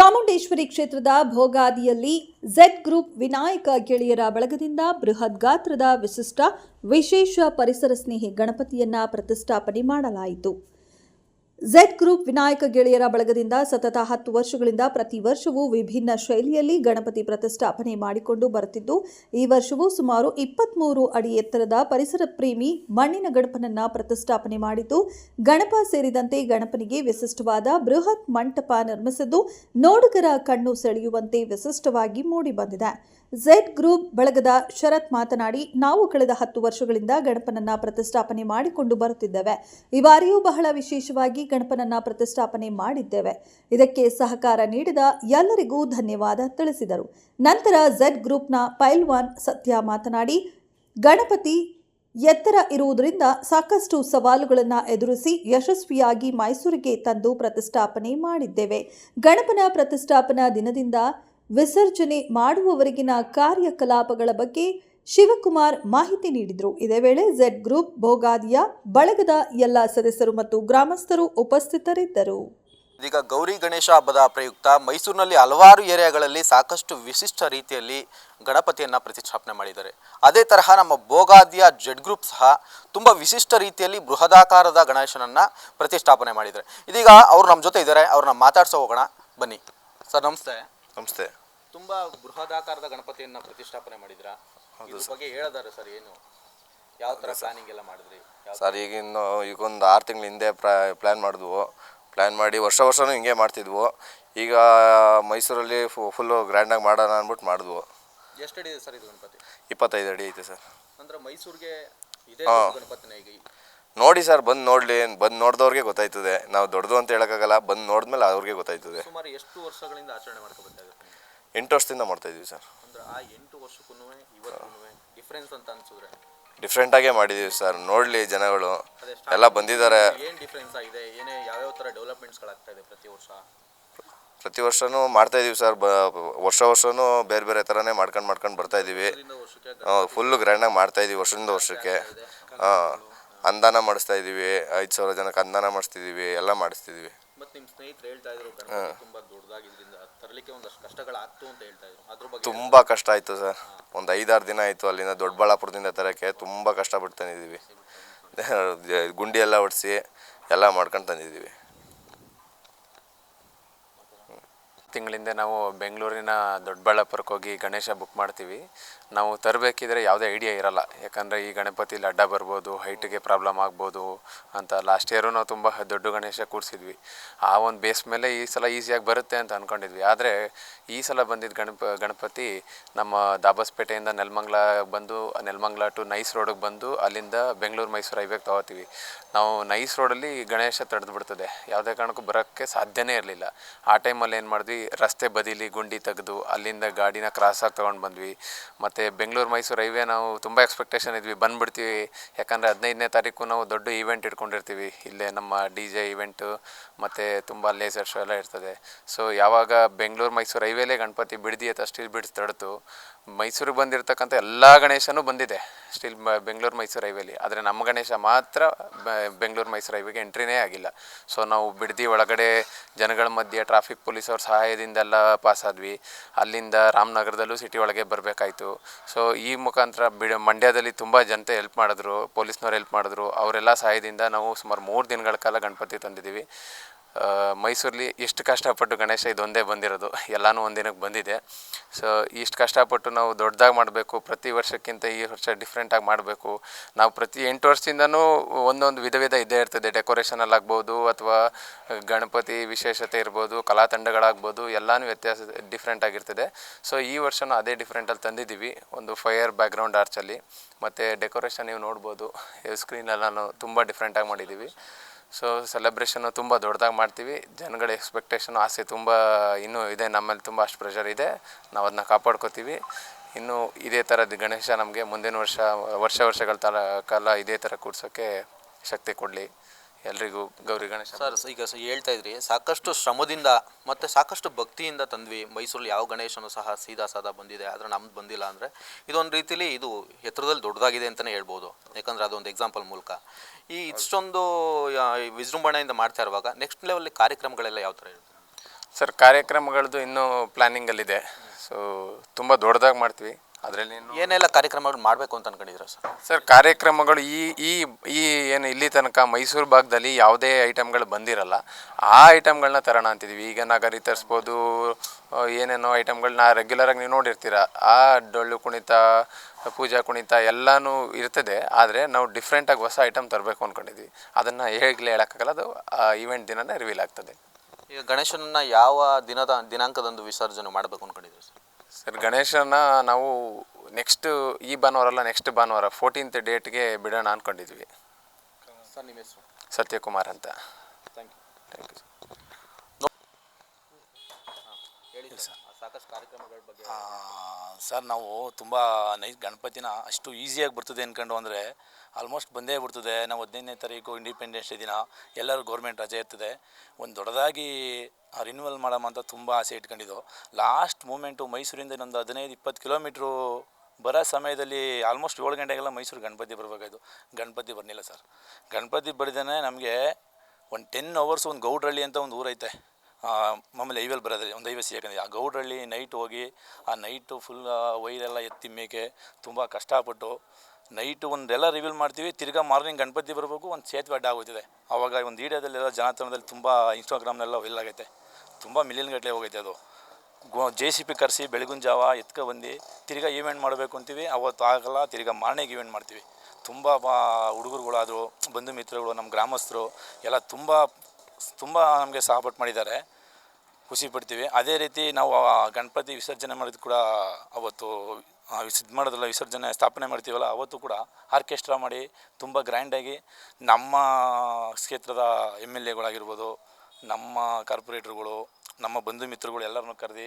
ಚಾಮುಂಡೇಶ್ವರಿ ಕ್ಷೇತ್ರದ ಭೋಗಾದಿಯಲ್ಲಿ Z group Vinayaka ಗೆಳೆಯರ ಬಳಗದಿಂದ ಬೃಹತ್ ಗಾತ್ರದ ವಿಶಿಷ್ಟ ವಿಶೇಷ ಪರಿಸರ ಸ್ನೇಹಿ ಗಣಪತಿಯನ್ನ ಪ್ರತಿಷ್ಠಾಪನೆ ಮಾಡಲಾಯಿತು. ಝೆಡ್ ಗ್ರೂಪ್ ವಿನಾಯಕ ಗೆಳೆಯರ ಬಳಗದಿಂದ ಸತತ ಹತ್ತು ವರ್ಷಗಳಿಂದ ಪ್ರತಿ ವರ್ಷವೂ ವಿಭಿನ್ನ ಶೈಲಿಯಲ್ಲಿ ಗಣಪತಿ ಪ್ರತಿಷ್ಠಾಪನೆ ಮಾಡಿಕೊಂಡು ಬರುತ್ತಿದ್ದು, ಈ ವರ್ಷವೂ ಸುಮಾರು ಇಪ್ಪತ್ಮೂರು ಅಡಿ ಎತ್ತರದ ಪರಿಸರ ಪ್ರೇಮಿ ಮಣ್ಣಿನ ಗಣಪನನ್ನ ಪ್ರತಿಷ್ಠಾಪನೆ ಮಾಡಿದ್ದು, ಗಣಪ ಸೇರಿದಂತೆ ಗಣಪನಿಗೆ ವಿಶಿಷ್ಟವಾದ ಬೃಹತ್ ಮಂಟಪ ನಿರ್ಮಿಸಿದ್ದು, ನೋಡುಗರ ಕಣ್ಣು ಸೆಳೆಯುವಂತೆ ವಿಶಿಷ್ಟವಾಗಿ ಮೂಡಿಬಂದಿದೆ ಝೆಡ್ ಗ್ರೂಪ್ ಬಳಗದ ಶರತ್ ಮಾತನಾಡಿ, ನಾವು ಕಳೆದ ಹತ್ತು ವರ್ಷಗಳಿಂದ ಗಣಪನನ್ನ ಪ್ರತಿಷ್ಠಾಪನೆ ಮಾಡಿಕೊಂಡು ಬರುತ್ತಿದ್ದೇವೆ. ಈ ಬಾರಿಯೂ ಬಹಳ ವಿಶೇಷವಾಗಿ ಗಣಪನನ್ನ ಪ್ರತಿಷ್ಠಾಪನೆ ಮಾಡಿದ್ದೇವೆ. ಇದಕ್ಕೆ ಸಹಕಾರ ನೀಡಿದ ಎಲ್ಲರಿಗೂ ಧನ್ಯವಾದ ತಿಳಿಸಿದರು. ನಂತರ ಝೆಡ್ ಗ್ರೂಪ್ನ ಪೈಲ್ವಾನ್ ಸತ್ಯ ಮಾತನಾಡಿ, ಗಣಪತಿ ಎತ್ತರ ಇರುವುದರಿಂದ ಸಾಕಷ್ಟು ಸವಾಲುಗಳನ್ನು ಎದುರಿಸಿ ಯಶಸ್ವಿಯಾಗಿ ಮೈಸೂರಿಗೆ ತಂದು ಪ್ರತಿಷ್ಠಾಪನೆ ಮಾಡಿದ್ದೇವೆ. ಗಣಪನ ಪ್ರತಿಷ್ಠಾಪನಾ ದಿನದಿಂದ ವಿಸರ್ಜನೆ ಮಾಡುವವರೆಗಿನ ಕಾರ್ಯಕಲಾಪಗಳ ಬಗ್ಗೆ ಶಿವಕುಮಾರ್ ಮಾಹಿತಿ ನೀಡಿದರು. ಇದೇ ವೇಳೆ ಝೆಡ್ ಗ್ರೂಪ್ ಭೋಗಾದಿಯ ಬಳಗದ ಎಲ್ಲ ಸದಸ್ಯರು ಮತ್ತು ಗ್ರಾಮಸ್ಥರು ಉಪಸ್ಥಿತರಿದ್ದರು. ಇದೀಗ ಗೌರಿ ಗಣೇಶ ಹಬ್ಬದ ಪ್ರಯುಕ್ತ ಮೈಸೂರಿನಲ್ಲಿ ಹಲವಾರು ಏರಿಯಾಗಳಲ್ಲಿ ಸಾಕಷ್ಟು ವಿಶಿಷ್ಟ ರೀತಿಯಲ್ಲಿ ಗಣಪತಿಯನ್ನು ಪ್ರತಿಷ್ಠಾಪನೆ ಮಾಡಿದ್ದಾರೆ. ಅದೇ ತರಹ ನಮ್ಮ ಭೋಗಾದಿಯ ಜೆಡ್ ಗ್ರೂಪ್ ಸಹ ತುಂಬ ವಿಶಿಷ್ಟ ರೀತಿಯಲ್ಲಿ ಬೃಹದಾಕಾರದ ಗಣೇಶನನ್ನು ಪ್ರತಿಷ್ಠಾಪನೆ ಮಾಡಿದ್ದಾರೆ. ಇದೀಗ ಅವರು ನಮ್ಮ ಜೊತೆ ಇದ್ದಾರೆ. ಅವ್ರನ್ನ ಮಾತಾಡ್ಸೋ ಹೋಗೋಣ. ಬನ್ನಿ. ಸರ್ ನಮಸ್ತೆ. ನಮಸ್ತೆ. ತುಂಬ ಬೃಹದಾಕಾರದ ಗಣಪತಿಯನ್ನು ಪ್ರತಿಷ್ಠಾಪನೆ ಮಾಡಿದ್ರಾ ಇದ್ರ ಬಗ್ಗೆ ಹೇಳದಾರೆ ಸರ್ ಏನು? ಯಾವ ಥರ ಪ್ಲಾನಿಂಗ್ ಎಲ್ಲ ಮಾಡಿದ್ರಿ? ಸರ್ ಈಗಿನ್ನು ಈಗೊಂದು ಆರು ತಿಂಗಳ ಹಿಂದೆ ಪ್ರಾ ಪ್ಲ್ಯಾನ್ ಮಾಡಿದ್ವು. ಪ್ಲ್ಯಾನ್ ಮಾಡಿ ವರ್ಷ ವರ್ಷನೂ ಹಿಂಗೆ ಮಾಡ್ತಿದ್ವು. ಈಗ ಮೈಸೂರಲ್ಲಿ ಫುಲ್ಲು ಗ್ರ್ಯಾಂಡಾಗಿ ಮಾಡೋಣ ಅಂದ್ಬಿಟ್ಟು ಮಾಡಿದ್ವು. ಎಷ್ಟು ಅಡಿ ಇದೆ ಸರ್ ಇದು ಗಣಪತಿ? ಇಪ್ಪತ್ತೈದು ಅಡಿ ಐತೆ ಸರ್. ಅಂದ್ರೆ ಮೈಸೂರಿಗೆ ಇದೇ ಹಾ. ಗಣಪತಿನ ಈಗ ನೋಡಿ ಸರ್ ಬಂದು ನೋಡಲಿ ಬಂದು ನೋಡಿದವ್ರಿಗೆ ಗೊತ್ತಾಯ್ತದೆ. ನಾವು ದೊಡ್ಡದು ಅಂತ ಹೇಳೋಕ್ಕಾಗಲ್ಲ ಬಂದು ನೋಡಿದ್ಮೇಲೆ ಅವ್ರಿಗೆ ಗೊತ್ತಾಯ್ತದೆ. ಸುಮಾರು ಎಷ್ಟು ವರ್ಷಗಳಿಂದ ಆಚರಣೆ ಮಾಡ್ಕೋಬೇಕಾಗುತ್ತೆ ಎಂಟು ವರ್ಷದಿಂದ ಇದೀವಿ ಸರ್. ಅಂದ್ರೆ ಆ ಎಂಟು ವರ್ಷಕ್ಕೂ ಇವತ್ತಿಗೂ ಡಿಫ್ರೆನ್ಸ್ ಅಂತ ಅನ್ಸಿದ್ರೆ? ಡಿಫ್ರೆಂಟಾಗೇ ಮಾಡಿದ್ದೀವಿ ಸರ್. ನೋಡಲಿ ಜನಗಳು. ಎಲ್ಲ ಬಂದಿದ್ದಾರೆ. ಏನು ಡಿಫ್ರೆನ್ಸ್ ಆಗಿದೆ? ಏನೇ ಯಾವ್ಯಾವ ಥರ ಡೆವಲಪ್ಮೆಂಟ್ಸ್ಗಳಾಗ್ತಾ ಇದೆ ಪ್ರತಿ ವರ್ಷ? ಪ್ರತಿ ವರ್ಷವೂ ಮಾಡ್ತಾಯಿದ್ದೀವಿ ಸರ್. ಬ ವರ್ಷ ವರ್ಷನೂ ಬೇರೆ ಬೇರೆ ಥರನೇ ಮಾಡ್ಕೊಂಡು ಮಾಡ್ಕೊಂಡು ಬರ್ತಾಯಿದ್ದೀವಿ ಇದೀವಿ. ಫುಲ್ ಫುಲ್ಲು ಗ್ರ್ಯಾಂಡಾಗಿ ಮಾಡ್ತಾ ಇದೀವಿ ವರ್ಷದಿಂದ ವರ್ಷಕ್ಕೆ. ಅಂದಾನ ಮಾಡಿಸ್ತಾ ಇದ್ದೀವಿ ಐದು ಸಾವಿರ ಜನಕ್ಕೆ ಅಂದಾನ ಮಾಡಿಸ್ತಿದ್ದೀವಿ ಎಲ್ಲ ಮಾಡಿಸ್ತಿದ್ದೀವಿ ಮತ್ತೆ ನಿಮ್ಮ ಸ್ನೇಹಿತರು ಹೇಳ್ತಾ ಇದ್ರು ಗಣಪತಿ ತುಂಬಾ ದೊಡ್ಡದಾಗಿದ್ರಿಂದ ತರಲಿಕ್ಕೆ ಒಂದಷ್ಟು ಕಷ್ಟಗಳಾಗ್ತು ಅಂತ ಹೇಳ್ತಾ ಇದ್ರು. ಅದ್ರ ಬಗ್ಗೆ ತುಂಬ ಕಷ್ಟ ಆಯಿತು ಸರ್. ಒಂದು ಐದಾರು ದಿನ ಆಯಿತು ಅಲ್ಲಿಂದ ದೊಡ್ಡಬಳ್ಳಾಪುರದಿಂದ ತರೋಕ್ಕೆ ತುಂಬ ಕಷ್ಟಪಟ್ಟು ತಂದಿದ್ದೀವಿ ಗುಂಡಿ ಎಲ್ಲ ಹೊಡ್ಸಿ ಎಲ್ಲ ಮಾಡ್ಕೊಂಡು ತಂದಿದ್ದೀವಿ. ತಿಂಗಳಿಂದ ನಾವು ಬೆಂಗಳೂರಿನ ದೊಡ್ಡಬಳ್ಳಾಪುರಕ್ಕೆ ಹೋಗಿ ಗಣೇಶ ಬುಕ್ ಮಾಡ್ತೀವಿ. ನಾವು ತರಬೇಕಿದ್ರೆ ಯಾವುದೇ ಐಡಿಯಾ ಇರಲ್ಲ. ಯಾಕಂದರೆ ಈ ಗಣಪತಿಲಿ ಅಡ್ಡ ಬರ್ಬೋದು ಹೈಟಿಗೆ ಪ್ರಾಬ್ಲಮ್ ಆಗ್ಬೋದು ಅಂತ. ಲಾಸ್ಟ್ ಇಯರು ನಾವು ತುಂಬ ದೊಡ್ಡ ಗಣೇಶ ಕೂರಿಸಿದ್ವಿ. ಆ ಒಂದು ಬೇಸ್ ಮೇಲೆ ಈ ಸಲ ಈಸಿಯಾಗಿ ಬರುತ್ತೆ ಅಂತ ಅಂದ್ಕೊಂಡಿದ್ವಿ ಆದರೆ ಈ ಸಲ ಬಂದಿದ್ದ ಗಣಪ, ಗಣಪತಿ ನಮ್ಮ ದಾಬಸ್ಪೇಟೆಯಿಂದ ನೆಲಮಂಗ್ಲ ಬಂದು, ನೆಲಮಂಗ್ಲ ಟು ನೈಸ್ ರೋಡಿಗೆ ಬಂದು ಅಲ್ಲಿಂದ ಬೆಂಗಳೂರು, ಮೈಸೂರು ಹೈವೇಗೆ ತಗೋತೀವಿ. ನಾವು ನೈಸ್ ರೋಡಲ್ಲಿ ಗಣೇಶ ತಡೆದು ಬಿಡ್ತದೆ ಯಾವುದೇ ಕಾರಣಕ್ಕೂ ಬರೋಕ್ಕೆ ಸಾಧ್ಯನೇ ಇರಲಿಲ್ಲ. ಆ ಟೈಮಲ್ಲಿ ಏನು ಮಾಡಿದ್ವಿ? ರಸ್ತೆ ಬದಿಲಿ ಗುಂಡಿ ತೆಗೆದು ಅಲ್ಲಿಂದ ಗಾಡಿನ ಕ್ರಾಸಾಗಿ ತೊಗೊಂಡು ಬಂದ್ವಿ. ಮತ್ತು ಬೆಂಗಳೂರು ಮೈಸೂರು ಹೈವೇ ನಾವು ತುಂಬ ಎಕ್ಸ್ಪೆಕ್ಟೇಷನ್ ಇದ್ವಿ. ಬಂದುಬಿಡ್ತೀವಿ. ಯಾಕಂದರೆ ಹದಿನೈದನೇ ತಾರೀಕು ನಾವು ದೊಡ್ಡ ಈವೆಂಟ್ ಇಟ್ಕೊಂಡಿರ್ತೀವಿ. ಇಲ್ಲೇ ನಮ್ಮ ಡಿ ಜೆ ಇವೆಂಟು ಮತ್ತು ತುಂಬ ಲೇಸರ್ ಶೋ ಎಲ್ಲ ಇರ್ತದೆ. ಸೊ ಯಾವಾಗ ಬೆಂಗಳೂರು ಮೈಸೂರು ಹೈವೇಲೇ ಗಣಪತಿ ಬಿಡ್ದಿ ಅಂತ ಸ್ಟಿಲ್ ಬಿಡ್ಸ್ ತಡ್ತು ಮೈಸೂರಿಗೆ ಬಂದಿರತಕ್ಕಂಥ ಎಲ್ಲ ಗಣೇಶನೂ ಬಂದಿದೆ. ಸ್ಟಿಲ್ ಬೆಂಗಳೂರು ಮೈಸೂರು ಹೈವೇಲಿ ಆದರೆ ನಮ್ಮ ಗಣೇಶ ಮಾತ್ರ ಬೆಂಗಳೂರು ಮೈಸೂರು ಹೈವೇಗೆ ಎಂಟ್ರಿನೇ ಆಗಿಲ್ಲ. ಸೊ ನಾವು ಬಿಡದಿ ಒಳಗಡೆ ಜನಗಳ ಮಧ್ಯೆ ಟ್ರಾಫಿಕ್ ಪೊಲೀಸ್ ಅವ್ರ ಸಹಾಯದಿಂದೆಲ್ಲ ಆದ್ವಿ. ಅಲ್ಲಿಂದ ರಾಮನಗರದಲ್ಲೂ ಸಿಟಿ ಒಳಗೆ ಬರಬೇಕಾಯ್ತು. ಸೊ ಈ ಮುಖಾಂತರ ಬಿಡ, ಮಂಡ್ಯದಲ್ಲಿ ತುಂಬ ಜನತೆ ಹೆಲ್ಪ್ ಮಾಡಿದ್ರು ಪೊಲೀಸ್ನವ್ರು ಹೆಲ್ಪ್ ಮಾಡಿದ್ರು. ಅವರೆಲ್ಲ ಸಹಾಯದಿಂದ ನಾವು ಸುಮಾರು ಮೂರು ದಿನಗಳ ಕಾಲ ಗಣಪತಿ ತಂದಿದ್ದೀವಿ. ಮೈಸೂರಲ್ಲಿ ಎಷ್ಟು ಕಷ್ಟಪಟ್ಟು ಗಣೇಶ ಇದೊಂದೇ ಬಂದಿರೋದು, ಎಲ್ಲನೂ ಒಂದಿನಕ್ಕೆ ಬಂದಿದೆ. ಸೊ ಇಷ್ಟು ಕಷ್ಟಪಟ್ಟು ನಾವು ದೊಡ್ಡದಾಗಿ ಮಾಡಬೇಕು, ಪ್ರತಿ ವರ್ಷಕ್ಕಿಂತ ಈ ವರ್ಷ ಡಿಫ್ರೆಂಟಾಗಿ ಮಾಡಬೇಕು. ನಾವು ಪ್ರತಿ ಎಂಟು ವರ್ಷದಿಂದನೂ ಒಂದೊಂದು ವಿಧ ವಿಧ ಇದ್ದೇ ಇರ್ತದೆ. ಡೆಕೋರೇಷನಲ್ಲಿ ಆಗ್ಬೋದು, ಅಥವಾ ಗಣಪತಿ ವಿಶೇಷತೆ ಇರ್ಬೋದು, ಕಲಾ ತಂಡಗಳಾಗ್ಬೋದು, ಎಲ್ಲನೂ ವ್ಯತ್ಯಾಸ ಡಿಫ್ರೆಂಟ್ ಆಗಿರ್ತದೆ. ಸೊ ಈ ವರ್ಷನೂ ಅದೇ ಡಿಫ್ರೆಂಟಲ್ಲಿ ತಂದಿದ್ದೀವಿ, ಒಂದು ಫೈರ್ ಬ್ಯಾಕ್ಗ್ರೌಂಡ್ ಆರ್ಚಲ್ಲಿ ಮತ್ತು ಡೆಕೋರೇಷನ್ ನೀವು ನೋಡ್ಬೋದು ಸ್ಕ್ರೀನೆಲ್ಲ ತುಂಬ ಡಿಫ್ರೆಂಟಾಗಿ ಮಾಡಿದ್ದೀವಿ. ಸೊ ಸೆಲೆಬ್ರೇಷನ್ನು ತುಂಬ ದೊಡ್ಡದಾಗಿ ಮಾಡ್ತೀವಿ. ಜನಗಳ ಎಕ್ಸ್ಪೆಕ್ಟೇಷನ್ ಆಸೆ ತುಂಬ ಇನ್ನೂ ಇದೆ. ನಮ್ಮಲ್ಲಿ ತುಂಬ ಅಷ್ಟು ಪ್ರೆಷರ್ ಇದೆ. ನಾವು ಅದನ್ನ ಕಾಪಾಡ್ಕೋತೀವಿ. ಇನ್ನು ಇದೇ ಥರದ ಗಣೇಶ ನಮಗೆ ಮುಂದಿನ ವರ್ಷ ವರ್ಷ, ವರ್ಷಗಳ ತರ ಕಾಲ ಇದೇ ಥರ ಕೂಡ್ಸೋಕ್ಕೆ ಶಕ್ತಿ ಕೊಡಲಿ. ಎಲ್ರಿಗೂ ಗೌರಿ ಗಣೇಶ. ಸರ್ ಈಗ ಸ- ಹೇಳ್ತಾ ಇದ್ರಿ ಸಾಕಷ್ಟು ಶ್ರಮದಿಂದ ಮತ್ತೆ ಸಾಕಷ್ಟು ಭಕ್ತಿಯಿಂದ ತಂದ್ವಿ. ಮೈಸೂರಲ್ಲಿ ಯಾವ ಗಣೇಶನು ಸಹ ಸೀದಾ ಸಾದಾ ಬಂದಿದೆ ಆದರೆ ನಮ್ದು ಬಂದಿಲ್ಲ ಅಂದರೆ ಇದೊಂದು ರೀತಿಲಿ ಇದು ಎತ್ತರದಲ್ಲಿ ದೊಡ್ಡದಾಗಿದೆ ಅಂತಲೇ ಹೇಳ್ಬೋದು. ಯಾಕಂದರೆ ಅದೊಂದು ಎಕ್ಸಾಂಪಲ್ ಮೂಲಕ. ಈ ಇಷ್ಟೊಂದು ಈ ವಿಜೃಂಭಣೆಯಿಂದ ಮಾಡ್ತಾ ಇರುವಾಗ ನೆಕ್ಸ್ಟ್ ಲೆವೆಲ್ ಕಾರ್ಯಕ್ರಮಗಳೆಲ್ಲ ಯಾವ ಥರ ಇರುತ್ತೆ? ಸರ್ ಕಾರ್ಯಕ್ರಮಗಳದ್ದು ಇನ್ನೂ ಪ್ಲ್ಯಾನಿಂಗಲ್ಲಿದೆ ಸೊ ತುಂಬ ದೊಡ್ಡದಾಗಿ ಮಾಡ್ತೀವಿ. ಅದರಲ್ಲಿ ಏನೆಲ್ಲ ಕಾರ್ಯಕ್ರಮಗಳು ಮಾಡಬೇಕು ಅಂತ ಅನ್ಕೊಂಡಿದ್ದೀರಾ ಸರ್? ಸರ್ ಕಾರ್ಯಕ್ರಮಗಳು ಈ ಈ ಈ ಏನು ಇಲ್ಲಿ ತನಕ ಮೈಸೂರು ಭಾಗದಲ್ಲಿ ಯಾವುದೇ ಐಟಮ್ಗಳು ಬಂದಿರಲ್ಲ ಆ ಐಟಮ್ಗಳನ್ನ ತರೋಣ ಅಂತಿದ್ದೀವಿ. ಈಗ ನಗರಿ ತರಿಸ್ಬೋದು ಏನೇನೋ ಐಟಮ್ಗಳನ್ನ ರೆಗ್ಯುಲರಾಗಿ ನೀವು ನೋಡಿರ್ತೀರ. ಆ ಡೊಳ್ಳು ಕುಣಿತ ಪೂಜಾ ಕುಣಿತ ಎಲ್ಲನೂ ಇರ್ತದೆ. ಆದರೆ ನಾವು ಡಿಫ್ರೆಂಟಾಗಿ ಹೊಸ ಐಟಮ್ ತರಬೇಕು ಅಂದ್ಕೊಂಡಿದ್ವಿ ಅದನ್ನು ಹೇಗಲೇ ಹೇಳೋಕ್ಕಾಗಲ್ಲ ಅದು ಆ ಇವೆಂಟ್ ದಿನನೇ ರಿವೀಲ್ ಆಗ್ತದೆ. ಈಗ ಗಣೇಶನನ್ನ ಯಾವ ದಿನದ ದಿನಾಂಕದಂದು ವಿಸರ್ಜನೆ ಮಾಡಬೇಕು ಅಂದ್ಕೊಂಡಿದ್ದೀವಿ ಸರ್? ಸರ್ ಗಣೇಶನ ನಾವು ನೆಕ್ಸ್ಟ್ ಈ ಭಾನುವಾರ ಅಲ್ಲ ನೆಕ್ಸ್ಟ್ ಭಾನುವಾರ ಫೋರ್ಟೀನ್ತ್ ಡೇಟ್ಗೆ ಬಿಡೋಣ ಅಂದ್ಕೊಂಡಿದ್ವಿ ಸರ್ ನಿಮ್ಮ ಹೆಸರು? ಸತ್ಯಕುಮಾರ್ ಅಂತ. Thank you thank you sir ಸಾಕಷ್ಟು ಕಾರ್ಯಕ್ರಮಗಳ ಬಗ್ಗೆ ಸರ್, ನಾವು ತುಂಬ ನೈ ಗಣಪತಿನ ಅಷ್ಟು ಈಸಿಯಾಗಿ ಬರ್ತದೆ ಅಂದ್ಕೊಂಡು ಅಂದರೆ ಆಲ್ಮೋಸ್ಟ್ ಬಂದೇ ಬಿಡ್ತದೆ. ನಾವು ಹದಿನೈದನೇ ತಾರೀಕು ಇಂಡಿಪೆಂಡೆನ್ಸ್ ಡೇ ದಿನ ಎಲ್ಲರೂ ಗೌರ್ಮೆಂಟ್ ರಜೆ ಇರ್ತದೆ. ಒಂದು ದೊಡ್ಡದಾಗಿ ರಿನ್ಯೂವಲ್ ಮಾಡಮ್ಮ ಅಂತ ತುಂಬ ಆಸೆ ಇಟ್ಕೊಂಡಿದ್ದು. ಲಾಸ್ಟ್ ಮೂಮೆಂಟು ಮೈಸೂರಿಂದ ಇನ್ನೊಂದು ಹದಿನೈದು, ಇಪ್ಪತ್ತು ಕಿಲೋಮೀಟ್ರು ಬರೋ ಸಮಯದಲ್ಲಿ ಆಲ್ಮೋಸ್ಟ್ ಏಳು ಗಂಟೆಗೆಲ್ಲ ಮೈಸೂರು ಗಣಪತಿ ಬರಬೇಕಾಯ್ತು. ಗಣಪತಿ ಬರಲಿಲ್ಲ ಸರ್. ಗಣಪತಿ ಬಡಿದೇ ನಮಗೆ ಒಂದು ಟೆನ್ ಅವರ್ಸ್ ಒಂದು ಗೌಡ್ರಳ್ಳಿ ಅಂತ ಒಂದು ಊರೈತೆ. ಮಾಮೂಲಿ ಐವಲ್ಲಿ ಬರೋದ್ರಿ ಒಂದು ಐವತ್ತು ಯಾಕಂದರೆ ಆ ಗೌಡರಳ್ಳಿ ನೈಟ್ ಹೋಗಿ, ಆ ನೈಟು ಫುಲ್ ವೈರೆಲ್ಲ ಎತ್ತಿ ಮೇಕೆ, ತುಂಬ ಕಷ್ಟಪಟ್ಟು ನೈಟು ಒಂದೆಲ್ಲ ರಿವೀಲ್ ಮಾಡ್ತೀವಿ. ತಿರ್ಗಾ ಮಾರ್ನಿಂಗ್ ಗಣಪತಿ ಬರಬೇಕು, ಒಂದು ಸೇತುವೆ ಅಡ್ಡ ಆವಾಗ ಒಂದು ವೀಡಿಯೋದಲ್ಲೆಲ್ಲ ಜನತನದಲ್ಲಿ ತುಂಬ ಇನ್ಸ್ಟಾಗ್ರಾಮ್ನೆಲ್ಲ ಆಗೈತೆ. ತುಂಬ ಮಿಲಿಯನ್ ಗಟ್ಟಲೆ ಹೋಗೈತೆ ಅದು. ಗೋ ಜೆ ಸಿ ಪಿ ಕರೆಸಿ, ಬೆಳಗಿನ ಜಾವ, ಎತ್ಕೊ ಬಂದು, ತಿರ್ಗಾ ಈವೆಂಟ್ ಮಾಡಬೇಕು ಅಂತೀವಿ. ಅವತ್ತು ಆಗಲ್ಲ, ತಿರ್ಗಾ ಮಾರ್ನಿಂಗ್ ಈವೆಂಟ್ ಮಾಡ್ತೀವಿ. ತುಂಬ ಹುಡುಗರುಗಳಾದರು, ಬಂಧು ಮಿತ್ರಗಳು ನಮ್ಮ ಗ್ರಾಮಸ್ಥರು, ಎಲ್ಲ ತುಂಬ ತುಂಬ ನಮಗೆ ಸಪೋರ್ಟ್ ಮಾಡಿದ್ದಾರೆ. ಖುಷಿ ಪಡ್ತೀವಿ. ಅದೇ ರೀತಿ ನಾವು ಗಣಪತಿ ವಿಸರ್ಜನೆ ಮಾಡಿದ ಕೂಡ ಅವತ್ತು ಇದು ಮಾಡೋದಲ್ಲ, ವಿಸರ್ಜನೆ ಸ್ಥಾಪನೆ ಮಾಡ್ತೀವಲ್ಲ, ಅವತ್ತು ಕೂಡ ಆರ್ಕೆಸ್ಟ್ರಾ ಮಾಡಿ ತುಂಬ ಗ್ರ್ಯಾಂಡಾಗಿ ನಮ್ಮ ಕ್ಷೇತ್ರದ ಎಂ ಎಲ್ ಎಗಳಾಗಿರ್ಬೋದು, ನಮ್ಮ ಕಾರ್ಪೊರೇಟ್ರುಗಳು, ನಮ್ಮ ಬಂಧು ಮಿತ್ರಗಳು ಎಲ್ಲರನ್ನೂ ಕರೆದು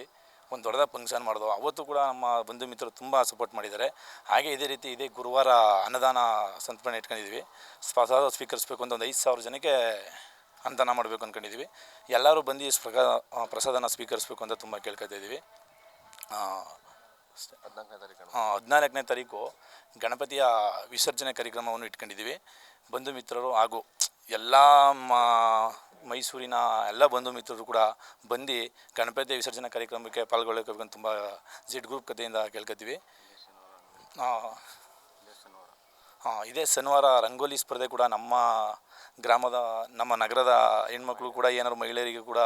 ಒಂದು ದೊಡ್ಡದಾಗಿ ಫಂಕ್ಷನ್ ಮಾಡೋದು, ಅವತ್ತು ಕೂಡ ನಮ್ಮ ಬಂಧು ಮಿತ್ರರು ತುಂಬ ಸಪೋರ್ಟ್ ಮಾಡಿದ್ದಾರೆ. ಹಾಗೆ ಇದೇ ರೀತಿ ಇದೇ ಗುರುವಾರ ಅನ್ನದಾನ ಸಂತರ್ಪಣೆ ಇಟ್ಕೊಂಡಿದ್ವಿ. ಪ್ರಸಾದ ಸ್ವೀಕರಿಸಬೇಕು ಅಂತ ಒಂದು ಐದು ಸಾವಿರ ಜನಕ್ಕೆ ಅನ್ನದಾನ ಮಾಡಬೇಕು ಅಂದ್ಕೊಂಡಿದ್ದೀವಿ ಎಲ್ಲರೂ ಬಂದು ಪ್ರಕಾ ಪ್ರಸಾದನ ಸ್ವೀಕರಿಸಬೇಕು ಅಂತ ತುಂಬ ಕೇಳ್ಕೊತಾ ಇದ್ದೀವಿ. ಹದಿನಾಲ್ಕನೇ ತಾರೀಕು ಹದಿನಾಲ್ಕನೇ ತಾರೀಕು ಗಣಪತಿಯ ವಿಸರ್ಜನೆ ಕಾರ್ಯಕ್ರಮವನ್ನು ಇಟ್ಕೊಂಡಿದ್ದೀವಿ ಬಂಧು ಮಿತ್ರರು ಹಾಗೂ ಎಲ್ಲ ಮೈಸೂರಿನ ಎಲ್ಲ ಬಂಧು ಮಿತ್ರರು ಕೂಡ ಬಂದು ಗಣಪತಿ ವಿಸರ್ಜನೆ ಕಾರ್ಯಕ್ರಮಕ್ಕೆ ಪಾಲ್ಗೊಳ್ಳಬೇಕು ಅಂತ ತುಂಬ ಜಿಡ್ ಗ್ರೂಪ್ ಕಥೆಯಿಂದ ಕೇಳ್ಕೊತೀವಿ. ಹಾಂ ಇದೇ ಶನಿವಾರ ರಂಗೋಲಿ ಸ್ಪರ್ಧೆ ಕೂಡ ನಮ್ಮ ಗ್ರಾಮದ, ನಮ್ಮ ನಗರದ ಹೆಣ್ಮಕ್ಳು ಕೂಡ, ಏನಾದ್ರು ಮಹಿಳೆಯರಿಗೆ ಕೂಡ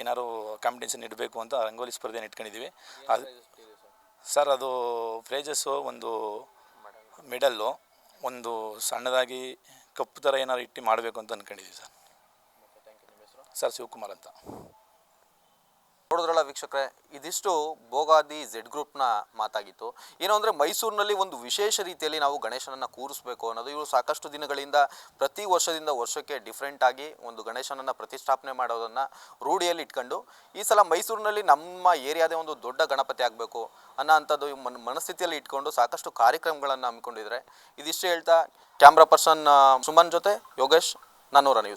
ಏನಾದ್ರು ಕಾಂಪಿಟೇಷನ್ ಇಡಬೇಕು ಅಂತ ರಂಗೋಲಿ ಸ್ಪರ್ಧೆ ಇಟ್ಕೊಂಡಿದ್ದೀವಿ. ಅದು ಸರ್, ಅದು ಪ್ರೈಜಸ್ಸು ಒಂದು ಮೆಡಲ್ಲು ಒಂದು ಸಣ್ಣದಾಗಿ ಕಪ್ಪು ಥರ ಏನಾದ್ರು ಇಟ್ಟು ಮಾಡಬೇಕು ಅಂತ ಅಂದ್ಕೊಂಡಿದ್ದೀವಿ ಸರ್. ಸರ್, ಶಿವಕುಮಾರ್ ಅಂತ. ನೋಡಿದ್ರಲ್ಲ ವೀಕ್ಷಕರೇ, ಇದಿಷ್ಟು ಭೋಗಾದಿ ಝೆಡ್ ಗ್ರೂಪ್ನ ಮಾತಾಗಿತ್ತು. ಏನು ಅಂದರೆ ಮೈಸೂರಿನಲ್ಲಿ ಒಂದು ವಿಶೇಷ ರೀತಿಯಲ್ಲಿ ನಾವು ಗಣೇಶನನ್ನು ಕೂರಿಸ್ಬೇಕು ಅನ್ನೋದು, ಇವರು ಸಾಕಷ್ಟು ದಿನಗಳಿಂದ ಪ್ರತಿ ವರ್ಷದಿಂದ ವರ್ಷಕ್ಕೆ ಡಿಫ್ರೆಂಟ್ ಆಗಿ ಒಂದು ಗಣೇಶನನ್ನು ಪ್ರತಿಷ್ಠಾಪನೆ ಮಾಡೋದನ್ನು ರೂಢಿಯಲ್ಲಿ ಇಟ್ಕೊಂಡು, ಈ ಸಲ ಮೈಸೂರಿನಲ್ಲಿ ನಮ್ಮ ಏರಿಯಾದೇ ಒಂದು ದೊಡ್ಡ ಗಣಪತಿ ಆಗಬೇಕು ಅನ್ನೋ ಅಂಥದ್ದು ಮನ್, ಮನಸ್ಥಿತಿಯಲ್ಲಿ ಇಟ್ಕೊಂಡು ಸಾಕಷ್ಟು ಕಾರ್ಯಕ್ರಮಗಳನ್ನು ಹಮ್ಮಿಕೊಂಡಿದ್ದಾರೆ. ಇದಿಷ್ಟು ಹೇಳ್ತಾ ಕ್ಯಾಮ್ರಾ ಪರ್ಸನ್ ಸುಮನ್ ಜೊತೆ ಯೋಗೇಶ್, ನಾನೂರ ನ್ಯೂಸ್